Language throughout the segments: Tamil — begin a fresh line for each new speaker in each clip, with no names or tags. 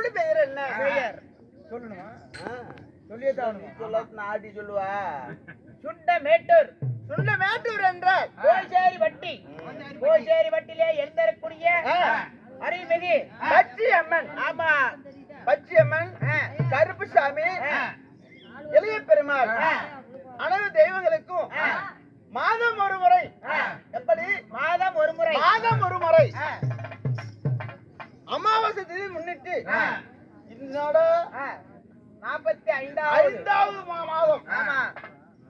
அம்மனுடைய பெயர் என்ன?
பெயர்.
சொல்லணுமா? சொல்லியே
சொல்ல நாட்டி சொல்லுவா.
சுண்ட மேட்டூர்.
சுண்ட மேட்டூர் என்றால்
கோசேரி வட்டி. கோசேரி வட்டிலே எழுந்தரக்கூடிய. அருள்மிகு
பச்சி அம்மன்
ஆமா.
பச்சி அம்மன்
ஆ.
கருப்பு சாமி
ஆ.
எளிய பெருமாள். அனைத்து தெய்வங்களுக்கும். மாதம் ஒரு முறை. எப்படி?
மாதம் ஒரு முறை.
மாதம் ஒரு முறை.
நாற்பத்தி ஐந்தாவது
ஐந்தாவது மாதம்.
ஆமா.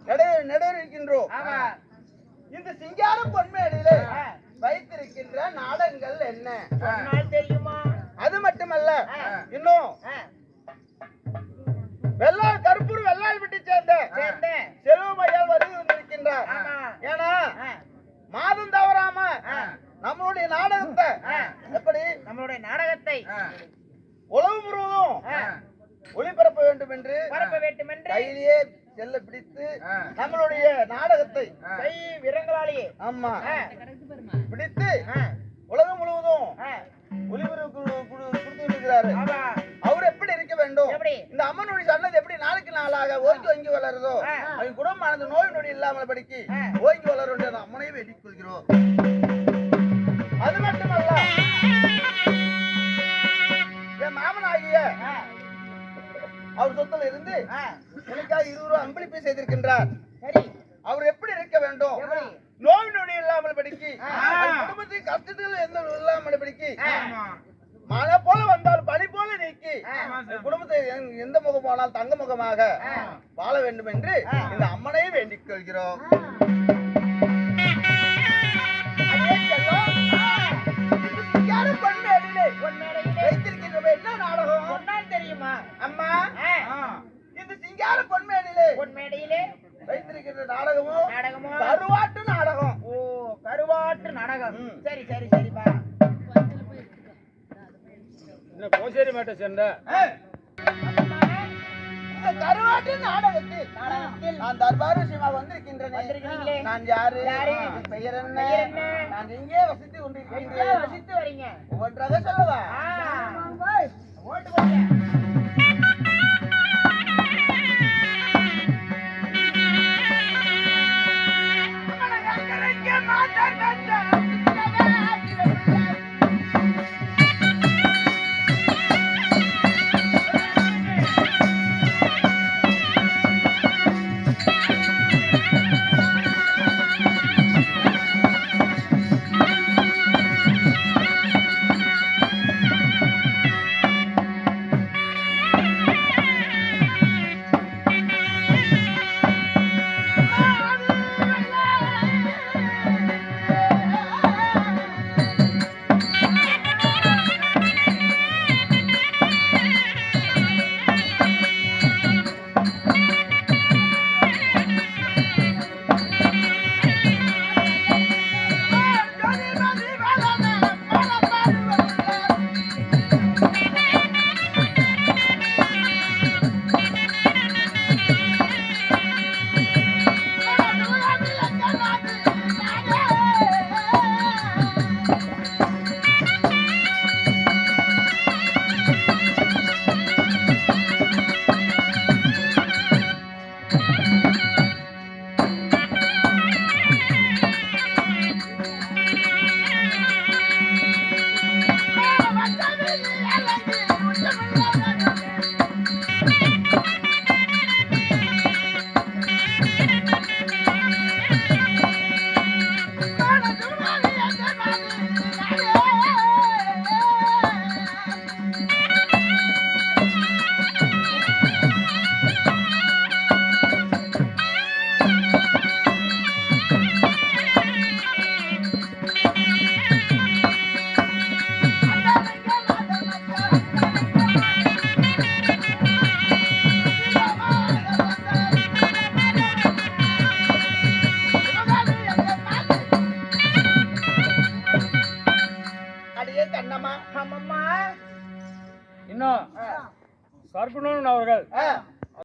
நடைபெறுகின்றோம்
ஆமா.
இந்த சிங்கார பொன்மேடையிலே. வைத்திருக்கின்ற நாடகங்கள் என்ன?
தெரியுமா?
அது மட்டுமல்ல. இன்னும்
ஆ.
வெள்ளாள் கருப்பூர் வெள்ளாள் விட்டு சேர்ந்த செல்வமையால் வருகை வந்திருக்கின்றார். ஏன்னா. மாதம் தவறாம. நம்மளுடைய நாடகத்தை. எப்படி?
நம்மளுடைய நாடகத்தை
உலவு முழுவதும். ஒளிபரப்ப வேண்டும் என்று
பரப்ப வேண்டும் என்று
கையிலேயே செல்ல பிடித்து நம்மளுடைய நாடகத்தை
கை விரங்களாலேயே
ஆமா. பிடித்து. உலகம் முழுவதும். ஒளிபரப்பு அவர் எப்படி இருக்க வேண்டும்? இந்த அம்மனுடைய சன்னதி எப்படி நாளுக்கு நாளாக ஓங்கி ஓங்கி வளருதோ. அவன் குடும்பமானது நோய் நொடி இல்லாமல் படிக்கு. ஓங்கி வளர வேண்டிய அந்த அம்மனை வேண்டிக் கொள்கிறோம் அது மட்டுமல்ல மாமனாகிய. அவர் சொத்துல இருந்து. எனக்காக இருபது ரூபாய் அன்பளிப்பு செய்திருக்கின்றார்
சரி
அவர் எப்படி இருக்க வேண்டும்? நோய் நொடி இல்லாமல் படிக்கு குடும்பத்துக்கு கஷ்டத்தில் எந்த இல்லாமல் படிக்கு. மழை போல வந்தால் பனி போல நீக்கி குடும்பத்தை எந்த- முகம் போனால் தங்க முகமாக. வாழ வேண்டும் என்று. இந்த அம்மனை வேண்டிக் கொள்கிறோம் வைத்திருக்கின்ற நாடகமும்
நாடகமோ?
கருவாட்டு நாடகம்.
ஓ கருவாட்டு நாடகம். சரி சரி சரிப்பா.
என்ன கோசேரி மேட்டை சேர்ந்த?
இந்த கருவாட்டு நாடகத்தில்
நாடகத்தில்
நான் தர்பார் விஷயமா வந்திருக்கின்றேன். நான் யாரு? பெயர் என்ன? நான் எங்கே வசித்து கொண்டிருக்கின்றேன்.
வசித்து வரீங்க?
ஒவ்வொன்றாக சொல்லவா?
ஆ. ஓட்டு போங்க
கண்ணம்மா
ஆமாம்மா.
இன்னும் சர்க்குணன் அவர்கள்.